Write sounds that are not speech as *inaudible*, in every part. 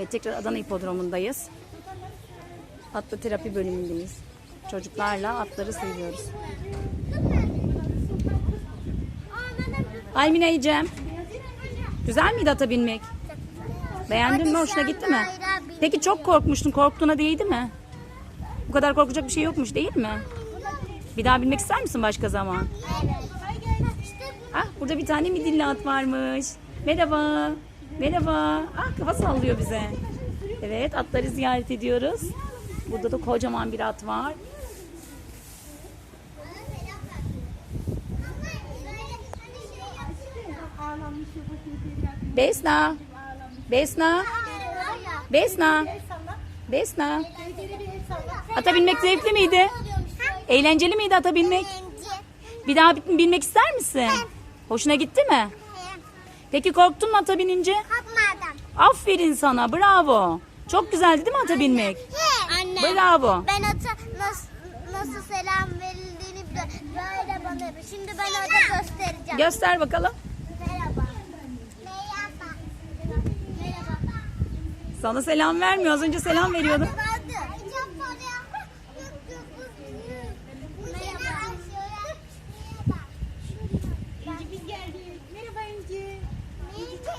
Evet tekrar Adana Hipodromu'ndayız. Atlı terapi bölümündeyiz. Çocuklarla atları seviyoruz. Almina'yıcem. Güzel miydi ata binmek? Beğendin mi? Hoşuna gitti mi? Peki çok korkmuştun. Korktuğuna değdi mi? Bu kadar korkacak bir şey yokmuş değil mi? Bir daha binmek ister misin başka zaman? Ah burada bir tane midilli at varmış. Merhaba. Merhaba. Ah kafa sallıyor bize. Evet atları ziyaret ediyoruz. Burada da kocaman bir at var. Besna. Besna. Besna. Besna. Ata binmek zevkli miydi? Eğlenceli miydi ata binmek? Bir daha bin- binmek ister misin? Hoşuna gitti mi? Peki korktun mu ata binince? Kalkmadım. Aferin sana bravo. Çok güzeldi değil mi ata binmek? Anne. Bravo. Ben ata nasıl, nasıl selam verildiğini biliyorum. Böyle bana yapıyor. Şimdi ben orada göstereceğim. Göster bakalım. Merhaba. Merhaba. Merhaba. Sana selam vermiyor. Az önce selam veriyordu. Vardı. Çok para. Yok yok. Bu Merhaba. Merhaba. biz geldik. Merhaba İnci. İnci.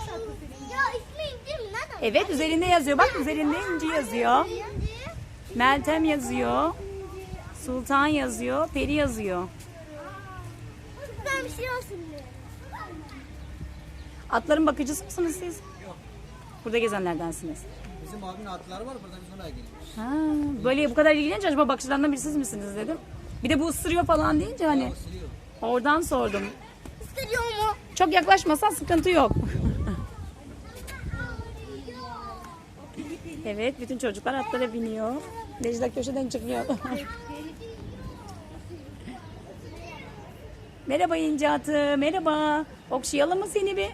Ya ismi İnci mi? Nereden? Evet üzerinde yazıyor. Bak üzerinde İnci yazıyor. Meltem yazıyor. Sultan yazıyor. Peri yazıyor. Ben bir şey olsun diye. Atların bakıcısı mısınız siz? Yok. Burada gezenlerdensiniz. Bizim abinin atları var burada biz ona geliyoruz. Ha, böyle bu kadar ilgilenince acaba bakıcılarından biri siz misiniz dedim. Bir de bu ısırıyor falan deyince hani Isırıyor. oradan sordum. İstediyor mu? Çok yaklaşmasan sıkıntı yok. Evet bütün çocuklar atlara biniyor. Necla köşeden çıkıyor. *laughs* merhaba İnce atı, merhaba. Okşayalım mı seni bir?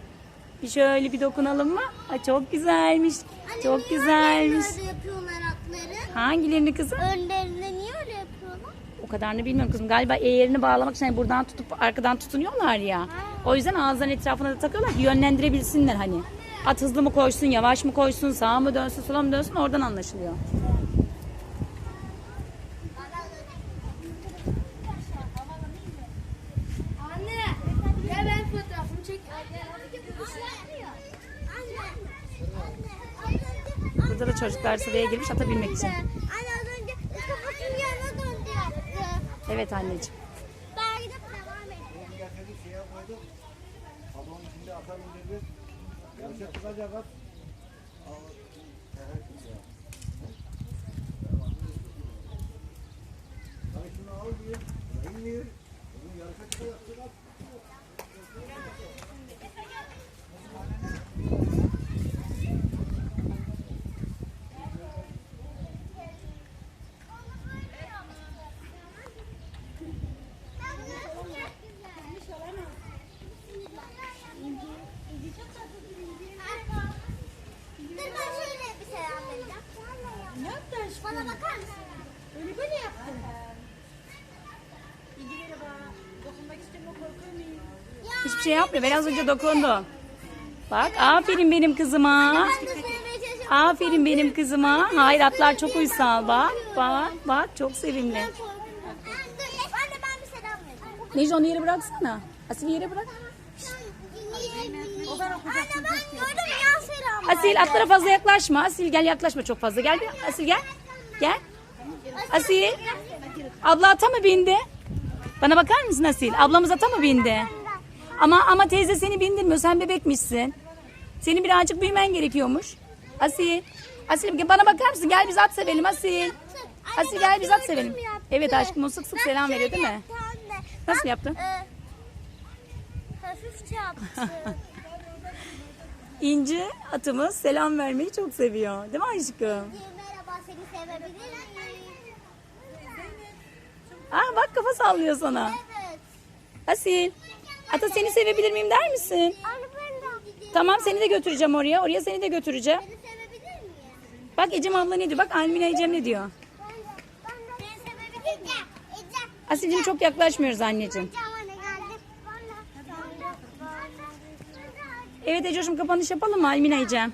Bir şöyle bir dokunalım mı? Ay çok güzelmiş. Çok güzelmiş. Öyle yapıyorlar atları. Hangilerini kızım? Önlerinde niye öyle yapıyorlar? O kadarını bilmiyorum kızım. Galiba eğerini bağlamak için hani buradan tutup arkadan tutunuyorlar ya. O yüzden ağızların etrafına da takıyorlar ki yönlendirebilsinler hani. At hızlı mı koşsun, yavaş mı koşsun, sağa mı dönsün, sola mı dönsün oradan anlaşılıyor. Anne. Gel ben fotoğrafımı çek. Burada da çocuklar sıraya girmiş ata binmek için. Anne az önce kafasının yanına döndü yaptı. Evet anneciğim. Ben gidip devam edeyim. Getirdik şeye koyduk. Balonun içinde atar indirdik. Bunu yarışa çıkacak at. Dur ben şöyle bir selam vereceğim. Ne yaptın aşkım? Bana bakar mısın? Öyle böyle yaptın. İnci merhaba. Dokunmak istemiyorum korkuyor muyum? Hiçbir şey yapmıyor. Ben az önce dokundu. Bak aferin benim kızıma. Çalışıyorum. Aferin benim kızıma. Hayır atlar çok uysal bak. Bak bak çok sevimli. Necla onu yere bıraksana. Asil yere bırak. Anne ben gördüm ya selam. Asil atlara fazla yaklaşma. Asil gel yaklaşma çok fazla. Gel bir. Asil gel. Gel. Asil. Abla ata mı bindi? Bana bakar mısın Asil? Ablamız ata mı bindi? Ama ama teyze seni bindirmiyor. Sen bebekmişsin. Senin birazcık büyümen gerekiyormuş. Asil. Asil bana bakar mısın? Gel biz at sevelim Asil. Asil gel biz at sevelim. Evet aşkım o sık sık selam veriyor değil mi? Nasıl yaptı? Ee, hafifçe yaptı. *laughs* İnci atımız selam vermeyi çok seviyor. Değil mi aşkım? Sevebilir miyim? Aa bak kafa sallıyor sana. Evet. Asil. Ata seni sevebilir miyim der misin? Tamam seni de götüreceğim oraya. Oraya seni de götüreceğim. Seni sevebilir miyim? Bak Ecem abla ne diyor? Bak Almina Ecem ne diyor? Seni sevebilir miyim? Asil'cim çok yaklaşmıyoruz anneciğim. Evet Ecoş'um kapanış yapalım mı Almina Ecem?